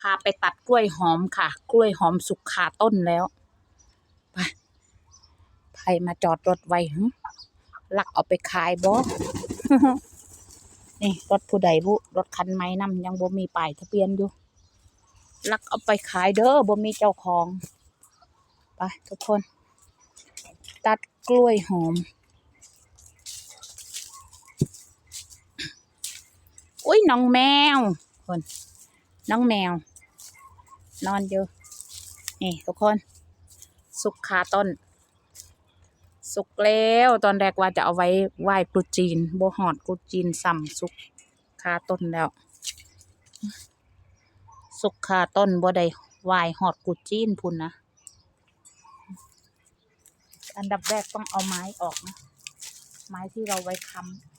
พาไปตัดกล้วยหอมค่ะ กล้วยหอมสุกคาต้นแล้วไปไผมาจอดรถไว้หึลักเอาไปขายบ่นี่รถผู้ใดบุรถคันใหม่นำยังบ่มีป้ายทะเบียนอยู่ ลักเอาไปขายเด้อบ่มีเจ้าของ ไปทุกคน ตัดกล้วยหอม อุ้ยน้องแมวคนน้องแมว นอนอยู่ นี่ทุกคน สุกคาต้น สุกแล้วตอนแรกว่าจะเอาไว้ไหว้ตรุจีนโบหอดตรุจีนซ้ำสุกคาต้นแล้ว สุกคาต้นบ่ได้ไหว้หอดตรุจีนพุ่นนะอันดับแรกต้องเอาไม้ออกนะไม้ที่เราไว้ค้ำ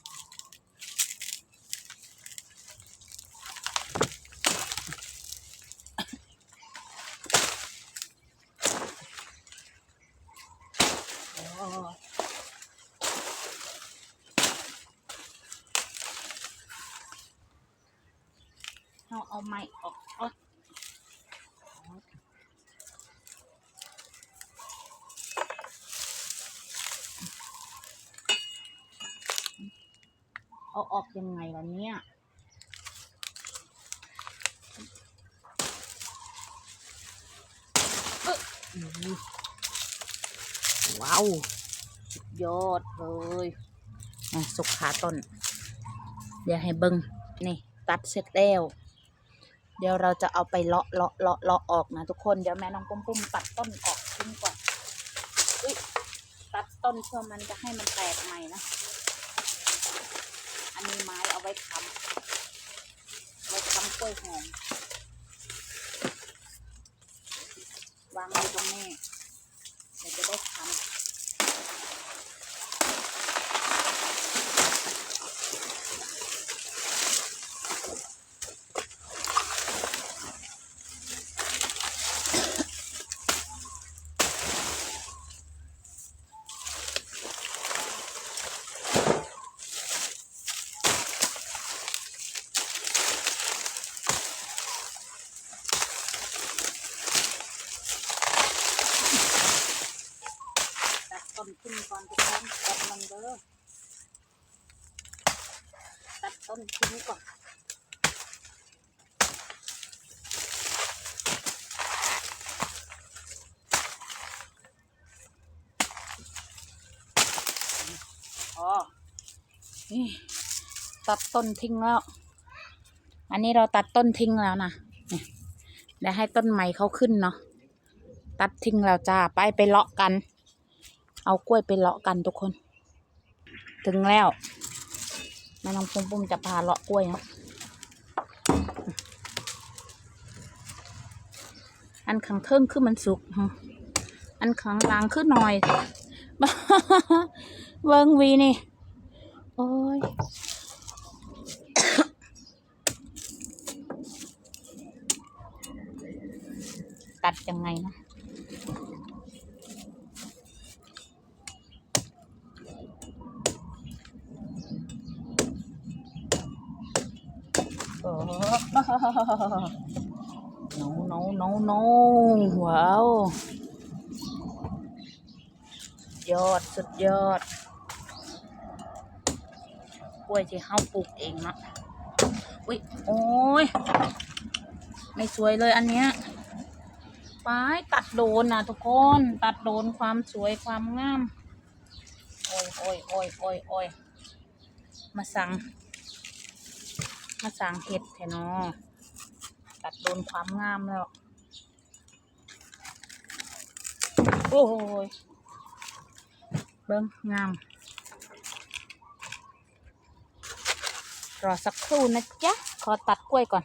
เราเอาไม้ออกเอาเอาออกยังไงล่ะเนี่ยเอ้ยว้าวสุดยอดเลยอะสุกขาต้น เดี๋ยวให้เบิงนี่ ตัดเสร็จแล้ว เดี๋ยวเราจะเอาไปเลาะเลาะเลาะเลาะออกนะทุกคนเดี๋ยวแม่น้องปุ้มปุ้มตัดต้นออกทิ้งก่อนอุ้ยตัดต้นเพื่อมันจะให้มันแตกใหม่นะอันนี้ไม้เอาไว้ค้ำไว้ค้ำกล้วยหอมวางไว้ตรงนี้เดี๋ยวจะได้ค้ำ ตัดต้นขึ้นก่อนทุกคนตัดมันเด้อตัดต้ นทิ้งก่อนอ๋อนี่ตัดต้นทิ้งแล้ว อันนี้เราตัดต้นทิ้งแล้วนะเดี๋ยวให้ต้นใหม่เขาขึ้นเนาะ ตัดทิ้งแล้วจ้า ไปไปเลาะกัน เอากล้วยไปเลาะกันทุกคน ถึงแล้ว แม่น้องปุ้มปุ้มจะพาเลาะกล้วยนะอันขังเทิงคือมันสุก อันขังลางคือหน่อยเวิงวีนี่ โอ้ยตัดยังไงนะ no no no no ว้าว ยอดสุดยอดกล้วยที่เฮาปลูกเองเนาะอุ้ยโอ้ย ไม่สวยเลยอันเนี้ยป้ายตัดโดนนะทุกคน ตัดโดนความสวยความงาม โอ้ยโอ้ยโอ้ยโอ้ยโอ้ยมาสั่ง มาสั่งเห็ดแทนอตัดโดนความงามแล้ว โอ้ยเบิ้งงาม รอสักครู่นะจ๊ะ ขอตัดกล้วยก่อน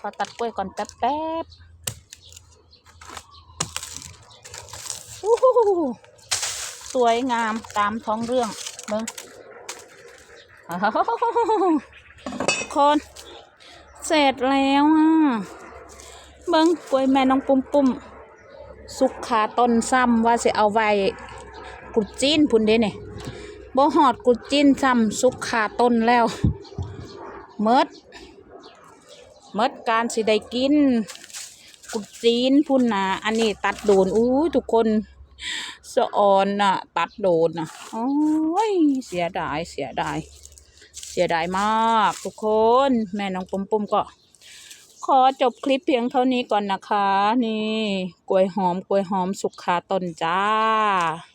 ขอตัดกล้วยก่อนแป๊บแป๊บๆสวยงามตามท้องเรื่องเบิ้ง คนเสร็จแล้วอะเบิ้งกล้วยแม่น้องปุ้มปุ้มสุกขาต้นซ้ำว่าสิเอาไว้กุดจีนพุ่นเด้เนี่ยบ่หอดกุดจีนซ้ำสุกขาต้นแล้วเมดเมดการสิได้กิน กุดจีนพุ่นนะอันนี้ตัดโดนอู้ทุกคนสะออนน่ะ ตัดโดนน่ะโอ้ยเสียดายเสียดาย เสียดายมากทุกคน แม่น้องปุ้มปุ้มก็ ขอจบคลิปเพียงเท่านี้ก่อนนะคะ นี่กล้วยหอมกล้วยหอมสุกคาต้นจ้า